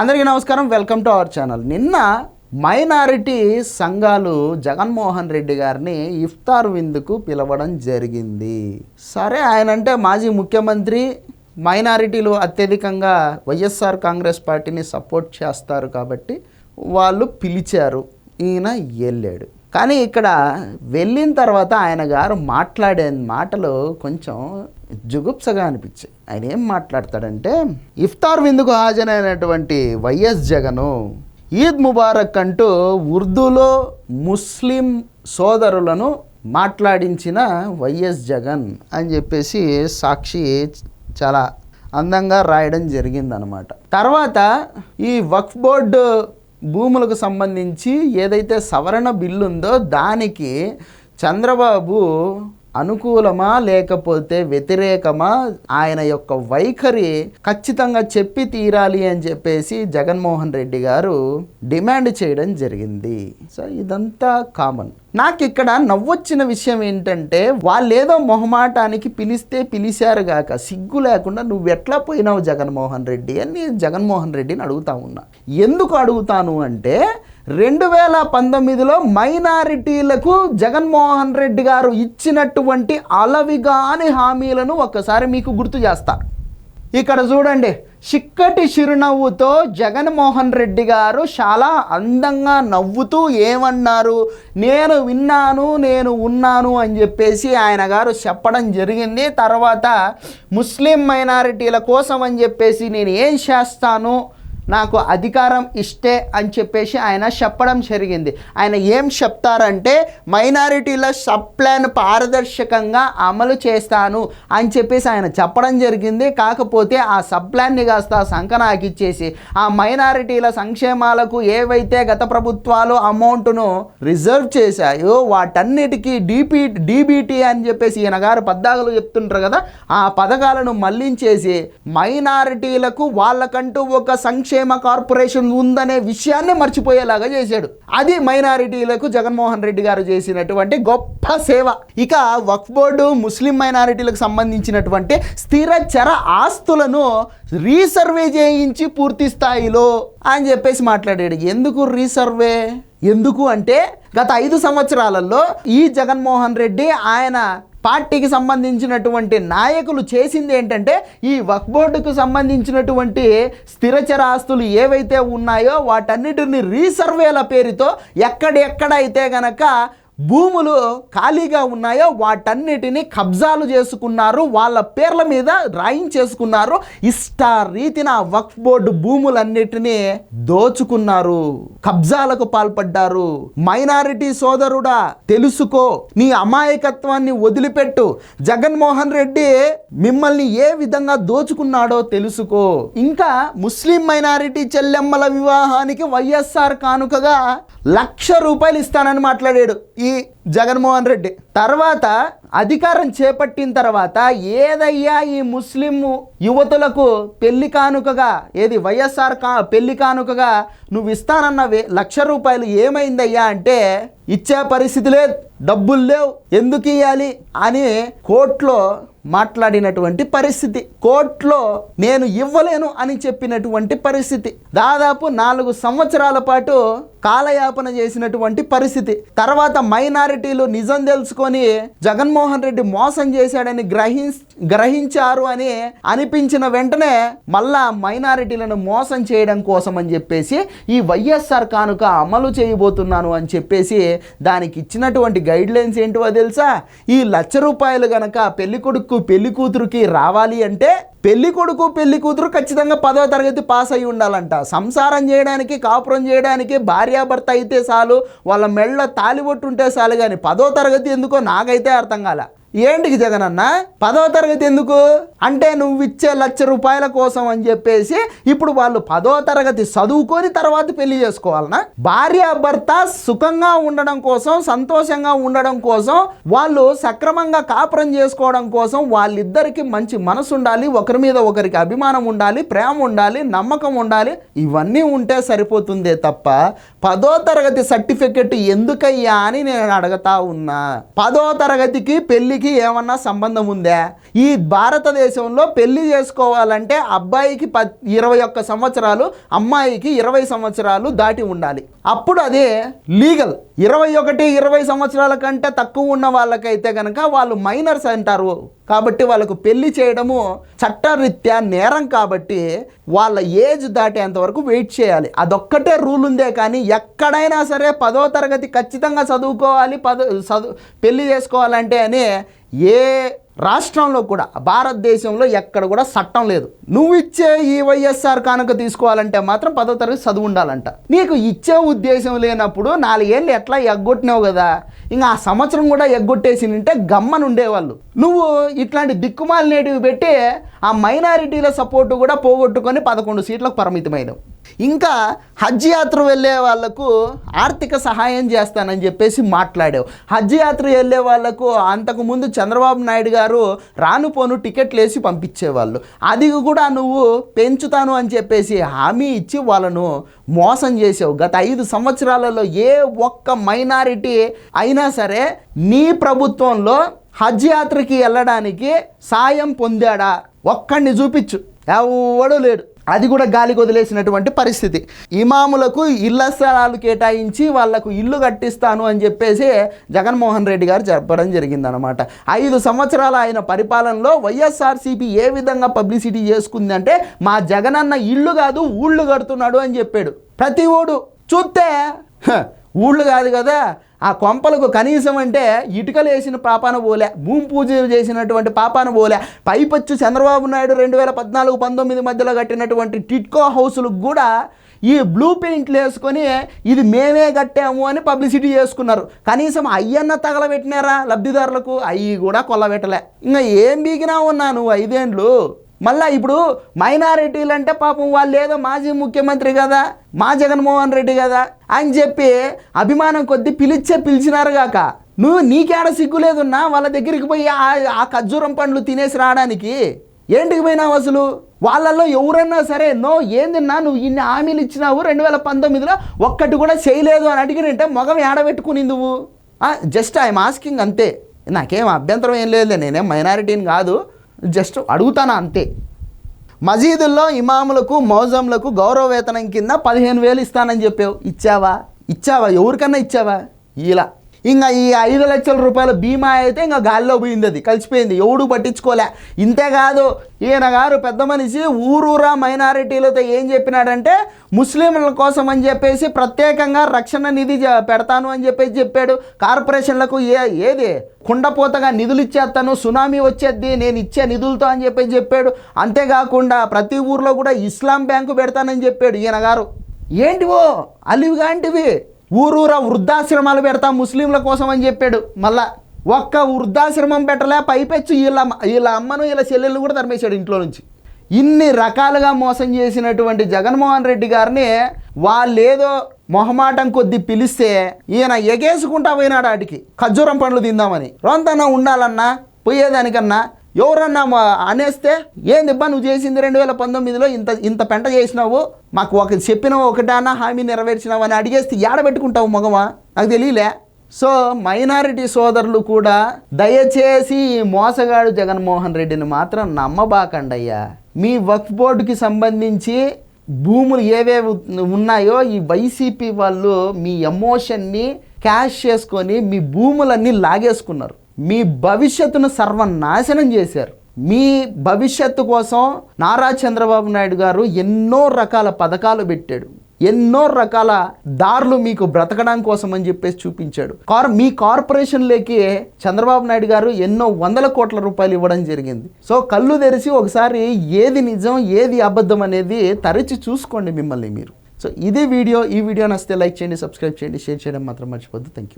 అందరికీ నమస్కారం. Welcome to our channel. నిన్న మైనారిటీ సంఘాలు జగన్మోహన్ రెడ్డి గారిని ఇఫ్తార్ విందుకు పిలవడం జరిగింది. సరే ఆయన అంటే మాజీ ముఖ్యమంత్రి మైనారిటీలు అత్యధికంగా వైఎస్ఆర్ కాంగ్రెస్ పార్టీని సపోర్ట్ చేస్తారు కాబట్టి వాళ్ళు పిలిచారు. ఈయన వెళ్ళాడు కానీ ఇక్కడ వెళ్ళిన తర్వాత ఆయన గారు మాట్లాడే మాటలు కొంచెం జుగుప్సగా అనిపించాయి. ఆయన ఏం మాట్లాడతాడంటే ఇఫ్తార్ విందుకు హాజరైనటువంటి వైఎస్ జగను ఈద్ ముబారక్ అంటూ ఉర్దూలో ముస్లిం సోదరులను మాట్లాడించిన వైఎస్ జగన్ అని చెప్పేసి సాక్షి చాలా అందంగా రాయడం జరిగిందనమాట. తర్వాత ఈ వక్ఫ్ బోర్డు భూములకు సంబంధించి ఏదైతే సవరణ బిల్లు ఉందో దానికి చంద్రబాబు అనుకూలమా లేకపోతే వ్యతిరేకమా ఆయన యొక్క వైఖరి ఖచ్చితంగా చెప్పి తీరాలి అని చెప్పేసి జగన్మోహన్ రెడ్డి గారు డిమాండ్ చేయడం జరిగింది. సో ఇదంతా కామన్. నాకు ఇక్కడ నవ్వొచ్చిన విషయం ఏంటంటే వాళ్ళేదో మొహమాటానికి పిలిస్తే పిలిచారు గాక సిగ్గు లేకుండా నువ్వు ఎట్లా పోయినావు జగన్మోహన్ రెడ్డి అని నేను జగన్మోహన్ రెడ్డిని అడుగుతా ఉన్నా. ఎందుకు అడుగుతాను అంటే రెండు వేల పంతొమ్మిదిలో మైనారిటీలకు జగన్మోహన్ రెడ్డి గారు ఇచ్చినటువంటి అలవిగాని హామీలను ఒక్కసారి మీకు గుర్తు చేస్తా. ఇక్కడ చూడండి చిక్కటి చిరునవ్వుతో జగన్మోహన్ రెడ్డి గారు చాలా అందంగా నవ్వుతూ ఏమన్నారు? నేను విన్నాను నేను ఉన్నాను అని చెప్పేసి ఆయన గారు చెప్పడం జరిగింది. తర్వాత ముస్లిం మైనారిటీల కోసం అని చెప్పేసి నేను ఏం చేస్తాను? నాకు అధికారం ఇష్టే అని చెప్పేసి ఆయన చెప్పడం జరిగింది. ఆయన ఏం చెప్తారంటే మైనారిటీల సబ్ ప్లాన్ పారదర్శకంగా అమలు చేస్తాను అని చెప్పేసి ఆయన చెప్పడం జరిగింది. కాకపోతే ఆ సబ్ ప్లాన్ని కాస్త సంకనాకిచ్చేసి ఆ మైనారిటీల సంక్షేమాలకు ఏవైతే గత ప్రభుత్వాలు అమౌంట్ను రిజర్వ్ చేశాయో వాటన్నిటికీ డిపి డీబీటీ అని చెప్పేసి ఈయన గారు పద్దాకులు చెప్తుంటారు కదా ఆ పథకాలను మళ్ళించేసి మైనారిటీలకు వాళ్ళకంటూ ఒక సంక్షేమ కార్పొరేషన్ ఉందనే విషయాన్ని మర్చిపోయేలాగా చేశాడు. అది మైనారిటీలకు జగన్మోహన్ రెడ్డి గారు చేసినటువంటి గొప్ప సేవ. ఇక వక్ఫ్ బోర్డు ముస్లిం మైనారిటీలకు సంబంధించినటువంటి స్థిర చర ఆస్తులను రీసర్వే చేయించి పూర్తి స్థాయిలో అని చెప్పేసి మాట్లాడాడు. ఎందుకు రీసర్వే? ఎందుకు అంటే గత ఐదు సంవత్సరాలలో ఈ జగన్మోహన్ రెడ్డి ఆయన పార్టీకి సంబంధించినటువంటి నాయకులు చేసింది ఏంటంటే ఈ వక్ బోర్డుకు సంబంధించినటువంటి స్థిరచర ఆస్తులు ఏవైతే ఉన్నాయో వాటన్నిటిని రీసర్వేల పేరుతో ఎక్కడెక్కడైతే గనక భూములు ఖాళీగా ఉన్నాయో వాటన్నిటిని కబ్జాలు చేసుకున్నారు వాళ్ళ పేర్ల మీద రాయించేసుకున్నారు ఇష్ట రీతిన వక్ఫ్ బోర్డు భూములన్నిటినీ దోచుకున్నారు కబ్జాలకు పాల్పడ్డారు. మైనారిటీ సోదరుడా తెలుసుకో నీ అమాయకత్వాన్ని వదిలిపెట్టు. జగన్మోహన్ రెడ్డి మిమ్మల్ని ఏ విధంగా దోచుకున్నాడో తెలుసుకో. ఇంకా ముస్లిం మైనారిటీ చెల్లెమ్మల వివాహానికి వైఎస్ఆర్ కానుకగా లక్ష రూపాయలు ఇస్తానని మాట్లాడాడు. ఈ జగన్మోహన్ రెడ్డి. తర్వాత అధికారం చేపట్టిన తర్వాత ఏదయ్యా ఈ ముస్లిం యువతులకు పెళ్ళి కానుకగా ఏది వైఎస్ఆర్ కా పెళ్ళి కానుకగా నువ్వు ఇస్తానన్న లక్ష రూపాయలు ఏమైందయ్యా అంటే ఇచ్చే పరిస్థితి లేదు డబ్బులు లేవు ఎందుకు ఇవ్వాలి అని కోర్టులో మాట్లాడినటువంటి పరిస్థితి. కోర్టులో నేను ఇవ్వలేను అని చెప్పినటువంటి పరిస్థితి. దాదాపు నాలుగు సంవత్సరాల పాటు కాలయాపన చేసినటువంటి పరిస్థితి. తర్వాత మైనారిటీలు నిజం తెలుసుకొని జగన్మోహన్ రెడ్డి మోసం చేశాడని గ్రహి గ్రహించారు అని అనిపించిన వెంటనే మళ్ళా మైనారిటీలను మోసం చేయడం కోసం అని చెప్పేసి ఈ వైఎస్ఆర్ కానుక అమలు చేయబోతున్నాను అని చెప్పేసి దానికి ఇచ్చినటువంటి గైడ్ లైన్స్ ఏంటివో తెలుసా? ఈ లక్ష రూపాయలు గనక పెళ్ళి కొడుకు పెళ్ళి కూతురుకి రావాలి అంటే పెళ్ళి కొడుకు పెళ్ళి కూతురు ఖచ్చితంగా పదో తరగతి పాస్ అయి ఉండాలంట. సంసారం చేయడానికి కాపురం చేయడానికి భార్యాభర్త అయితే చాలు వాళ్ళ మెళ్ళ తాలిబొట్టు ఉంటే చాలు కానీ పదో తరగతి ఎందుకో నాకైతే అర్థం కాల. ఏంటికి జగన్ అన్న పదో తరగతి ఎందుకు? అంటే నువ్వు ఇచ్చే లక్ష రూపాయల కోసం అని చెప్పేసి ఇప్పుడు వాళ్ళు పదో తరగతి చదువుకొని తర్వాత పెళ్ళి చేసుకోవాలనా? భార్య భర్త సుఖంగా ఉండడం కోసం సంతోషంగా ఉండడం కోసం వాళ్ళు సక్రమంగా కాపురం చేసుకోవడం కోసం వాళ్ళిద్దరికి మంచి మనసు ఉండాలి ఒకరి మీద ఒకరికి అభిమానం ఉండాలి ప్రేమ ఉండాలి నమ్మకం ఉండాలి ఇవన్నీ ఉంటే సరిపోతుందే తప్ప పదో తరగతి సర్టిఫికెట్ ఎందుకయ్యా అని నేను అడగతా ఉన్నా. పదో తరగతికి పెళ్ళికి వీటికి ఏమన్నా సంబంధం ఉందా? ఈ భారతదేశంలో పెళ్ళి చేసుకోవాలంటే అబ్బాయికి ప ఇరవై ఒక్క సంవత్సరాలు అమ్మాయికి ఇరవై సంవత్సరాలు దాటి ఉండాలి. అప్పుడు అదే లీగల్. ఇరవై ఒకటి ఇరవై సంవత్సరాల కంటే తక్కువ ఉన్న వాళ్ళకైతే కనుక వాళ్ళు మైనర్స్ అంటారు. కాబట్టి వాళ్ళకు పెళ్ళి చేయడము చట్టరీత్యా నేరం కాబట్టి వాళ్ళ ఏజ్ దాటేంత వరకు వెయిట్ చేయాలి. అదొక్కటే రూల్ ఉందే కానీ ఎక్కడైనా సరే పదో తరగతి ఖచ్చితంగా చదువుకోవాలి పదో చదువు పెళ్ళి చేసుకోవాలంటే అని ఏ రాష్ట్రంలో కూడా భారతదేశంలో ఎక్కడ కూడా చట్టం లేదు. నువ్వు ఇచ్చే ఈ వైఎస్ఆర్ కానుక తీసుకోవాలంటే మాత్రం పదో తరగతి చదువు ఉండాలంట. నీకు ఇచ్చే ఉద్దేశం లేనప్పుడు నాలుగేళ్ళు ఎట్లా ఎగ్గొట్టినావు కదా? ఇంకా ఆ సంవత్సరం కూడా ఎగ్గొట్టేసి ఉంటే గమ్మని ఉండేవాళ్ళు. నువ్వు ఇట్లాంటి దిక్కుమాలి నేటివి పెట్టి ఆ మైనారిటీల సపోర్టు కూడా పోగొట్టుకొని పదకొండు సీట్లకు పరిమితమైనవు. ఇంకా హజ్ యాత్ర వెళ్ళే వాళ్ళకు ఆర్థిక సహాయం చేస్తానని చెప్పేసి మాట్లాడావు. హజ్ యాత్ర వెళ్ళే వాళ్ళకు అంతకుముందు చంద్రబాబు నాయుడు గారు రాను పోను టికెట్లు వేసి పంపించేవాళ్ళు. అది కూడా నువ్వు పెంచుతాను అని చెప్పేసి హామీ ఇచ్చి వాళ్ళను మోసం చేసావు. గత ఐదు సంవత్సరాలలో ఏ ఒక్క మైనారిటీ అయినా సరే నీ ప్రభుత్వంలో హజ్ యాత్రకి వెళ్ళడానికి సాయం పొందాడా? ఒక్కడిని చూపించు. ఎవడూ లేడు. అది కూడా గాలికి వదిలేసినటువంటి పరిస్థితి. ఇమాములకు ఇళ్ళ స్థలాలు కేటాయించి వాళ్ళకు ఇల్లు కట్టిస్తాను అని చెప్పేసి జగన్మోహన్ రెడ్డి గారు చెప్పడం జరిగిందనమాట ఐదు సంవత్సరాల ఆయన పరిపాలనలో వైఎస్ఆర్సీపీ ఏ విధంగా పబ్లిసిటీ చేసుకుందంటే మా జగనన్న ఇల్లు కాదు ఊళ్ళు కడుతున్నాడు అని చెప్పాడు. ప్రతి ఓడు చూస్తే ఊళ్ళు కాదు కదా ఆ కొంపలకు కనీసం అంటే ఇటుకలు వేసిన పాపాన పోలే భూమి పూజ చేసినటువంటి పాపాన పోలే. పైపచ్చు చంద్రబాబు నాయుడు రెండు వేల పద్నాలుగు పంతొమ్మిది మధ్యలో కట్టినటువంటి టిట్కో హౌసులకు కూడా ఈ బ్లూ పెయింట్లు వేసుకొని ఇది మేమే కట్టాము అని పబ్లిసిటీ చేసుకున్నారు. కనీసం అయ్యన్న తగలబెట్టినారా లబ్ధిదారులకు? అయ్యి కూడా కొల్లబెట్టలే. ఇంకా ఏం బీగినా ఉన్నా నువ్వు ఐదేండ్లు? మళ్ళా ఇప్పుడు మైనారిటీలు అంటే పాపం వాళ్ళు ఏదో మాజీ ముఖ్యమంత్రి కదా మా జగన్మోహన్ రెడ్డి కదా అని చెప్పి అభిమానం కొద్దీ పిలిచే పిలిచినారు గాక నువ్వు నీకేడ సిగ్గులేదున్నా వాళ్ళ దగ్గరికి పోయి ఆ- ఖర్జూరం పండ్లు తినేసి రావడానికి ఏంటికి పోయినావు అసలు? వాళ్ళల్లో ఎవరన్నా సరే నో ఏందిన్నా నువ్వు ఇన్ని హామీలు ఇచ్చినావు రెండు వేల పంతొమ్మిదిలో ఒక్కటి కూడా చేయలేదు అని అడిగినంటే మొగం ఏడబెట్టుకుని నువ్వు? జస్ట్ ఐఎమ్ ఆస్కింగ్ అంతే. నాకేం అభ్యంతరం ఏం లేదులే నేనేం మైనారిటీని కాదు. జస్ట్ అడుగుతాను అంతే. మసీదుల్లో ఇమాములకు మౌజంలకు గౌరవ వేతనం కింద పదిహేను వేలు ఇస్తానని చెప్పావు. ఇచ్చావా? ఇచ్చావా? ఎవరికన్నా ఇచ్చావా? ఇలా. ఇంకా ఈ ఐదు లక్షల రూపాయల బీమా అయితే ఇంకా గాలిలో పోయింది అది కలిసిపోయింది. ఎవడు పట్టించుకోలే. ఇంతేకాదు ఈయన గారు పెద్ద మనిషి ఊరూరా మైనారిటీలతో ఏం చెప్పినాడంటే ముస్లింల కోసం అని చెప్పేసి ప్రత్యేకంగా రక్షణ నిధి పెడతాను అని చెప్పేసి చెప్పాడు. కార్పొరేషన్లకు ఏ ఏది? కుండపోతగా నిధులు ఇచ్చేస్తాను సునామీ వచ్చేద్ది నేను ఇచ్చే నిధులతో అని చెప్పేసి చెప్పాడు. అంతేకాకుండా ప్రతి ఊర్లో కూడా ఇస్లాం బ్యాంకు పెడతానని చెప్పాడు ఈయన గారు. ఏంటివో? అలివిగాంటివి ఊరూరా వృద్ధాశ్రమాలు పెడతా ముస్లింల కోసం అని చెప్పాడు. మళ్ళా ఒక్క వృద్ధాశ్రమం పెట్టలే పైపెచ్చు వీళ్ళ వీళ్ళ అమ్మను వీళ్ళ చెల్లెళ్ళు కూడా తరిమేశాడు ఇంట్లో నుంచి. ఇన్ని రకాలుగా మోసం చేసినటువంటి జగన్మోహన్ రెడ్డి గారిని వాళ్ళేదో మొహమాటం కొద్ది పిలిస్తే ఈయన ఎగేసుకుంటా పోయినాడు ఆటికి. ఖర్జూరం పండ్లు తిందామని. రొంతన్నా ఉండాలన్నా పోయేదానికన్నా ఎవరన్నా మా అనేస్తే ఏంది ఇబ్బా నువ్వు చేసింది రెండు వేల పంతొమ్మిదిలో ఇంత ఇంత పెంట చేసినావు? మాకు ఒక చెప్పిన ఒకటానా హామీ నెరవేర్చినావు? అని అడిగేస్తే ఏడబెట్టుకుంటావు మగమా? నాకు తెలియలే సో మైనారిటీ సోదరులు కూడా దయచేసి ఈ మోసగాడు జగన్మోహన్ రెడ్డిని మాత్రం నమ్మబాకండి అయ్యా మీ వక్ఫ్ బోర్డుకి సంబంధించి భూములు ఏవేవి ఉన్నాయో ఈ వైసీపీ వాళ్ళు మీ ఎమోషన్ని క్యాష్ చేసుకొని మీ భూములన్నీ లాగేసుకున్నారు. మీ భవిష్యత్తును సర్వనాశనం చేశారు. మీ భవిష్యత్తు కోసం నారా చంద్రబాబు నాయుడు గారు ఎన్నో రకాల పథకాలు పెట్టాడు. ఎన్నో రకాల దారులు మీకు బ్రతకడం కోసం అని చెప్పేసి చూపించాడు. కార్ మీ కార్పొరేషన్లోకి చంద్రబాబు నాయుడు గారు ఎన్నో వందల కోట్ల రూపాయలు ఇవ్వడం జరిగింది. సో కళ్ళు తెరిచి ఒకసారి ఏది నిజం ఏది అబద్ధం అనేది తరచి చూసుకోండి మిమ్మల్ని మీరు. సో ఇదే వీడియో. ఈ వీడియో నచ్చితే లైక్ చేయండి సబ్స్క్రైబ్ చేయండి షేర్ చేయడం మాత్రం మర్చిపోద్దు థ్యాంక్ యూ